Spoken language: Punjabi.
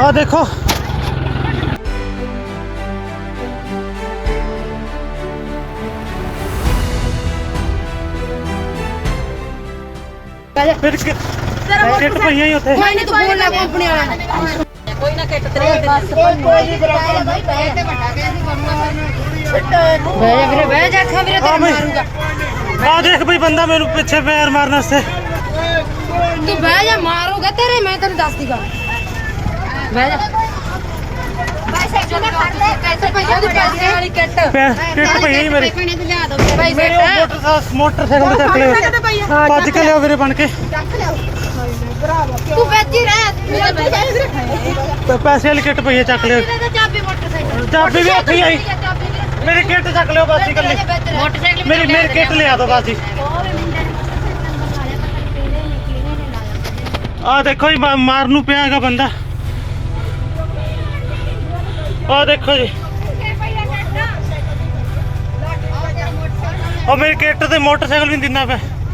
ਆ ਦੇਖੋ। ਫਿਰ ਕਿ ਕਿੱਟ ਪਈਆਂ ਹੀ ਉੱਥੇ। ਕੋਈ ਨਹੀਂ ਤੂੰ ਫੋਨ ਲਾ ਕੰਪਨੀ ਵਾਲਾ ਨੂੰ। ਕੋਈ ਨਾ ਕਿੱਟ ਤੇਰੇ ਬਸ ਕੋਈ ਨਹੀਂ ਬਰਾਬਰ ਬਹਿ ਜਾ। ਵੀਰੇ ਬਹਿ ਜਾ ਖਾ ਵੀਰੇ ਤੈਨੂੰ ਮਾਰੂਗਾ। ਆ ਦੇਖ ਬਈ ਬੰਦਾ ਮੈਨੂੰ ਪਿੱਛੇ ਪੈਰ ਮਾਰਨ ਵਾਸਤੇ। ਤੂੰ ਬਹਿ ਜਾ ਮਾਰੂਗਾ ਤੇਰੇ ਮੈਂ ਤੈਨੂੰ ਦੱਸਦੀ ਗੱਲ। ਬਹਿ ਜਾ। ਪੈਸੇ ਪੈਸੇ ਦੀ ਪੈਸੇ ਵਾਲੀ ਕਿੱਟ। ਪੈ- ਕਿੱਟ ਪਈਆਂ ਹੀ ਮੇਰੇ। ਪੈਸੇ ਲਿਆ ਦੋ ਪੈਸੇ ਮੇਰੇ ਉਹ ਮੋਟਰਸਾਈਕਲ ਮੋਟਰਸਾਈਕਲ ਤੇ ਚੱਕ ਲਿਓ। ਭੱਜ ਕੇ ਲਿਓ ਵੀਰੇ ਬਣ ਕੇ। ਤੂੰ ਵਿੱਚ ਹੀ ਰਹਿ। ਮੇਰੇ ਪੈਸੇ ਪ- ਪੈਸੇ ਵਾਲੀ ਕਿੱਟ ਪਈ ਹੈ ਚੱਕ ਲਿਓ। ਤਾਂ ਚਾਬੀ ਮੋਟਰਸਾਈਕਲ ਚਾਬੀ ਵੀ ਉੱਥੇ ਹੀ ਆਈ ਮੇਰੀ ਕਿੱਟ ਚੱਕ ਲਿਓ ਬਸ ਹੀ ਕੱਲੀ। ਮੋਟਰਸਾਈਕਲ ਮੇਰੀ ਮੇਰੀ ਕਿੱਟ ਲਿਆ ਦੋ ਬਸ ਜੀ ਆ ਦੇਖੋ ਜੀ ਮਾ- ਨੂੰ ਪਿਆ ਹੈਗਾ ਬੰਦਾ। ਆ ਦੇਖੋ ਜੀ। ਉਹ ਮੇਰੀ ਕਿੱਟ ਤੇ ਮੋਟਰਸਾਈਕਲ ਵੀ ਦਿੰਦਾ ਪਿਆ।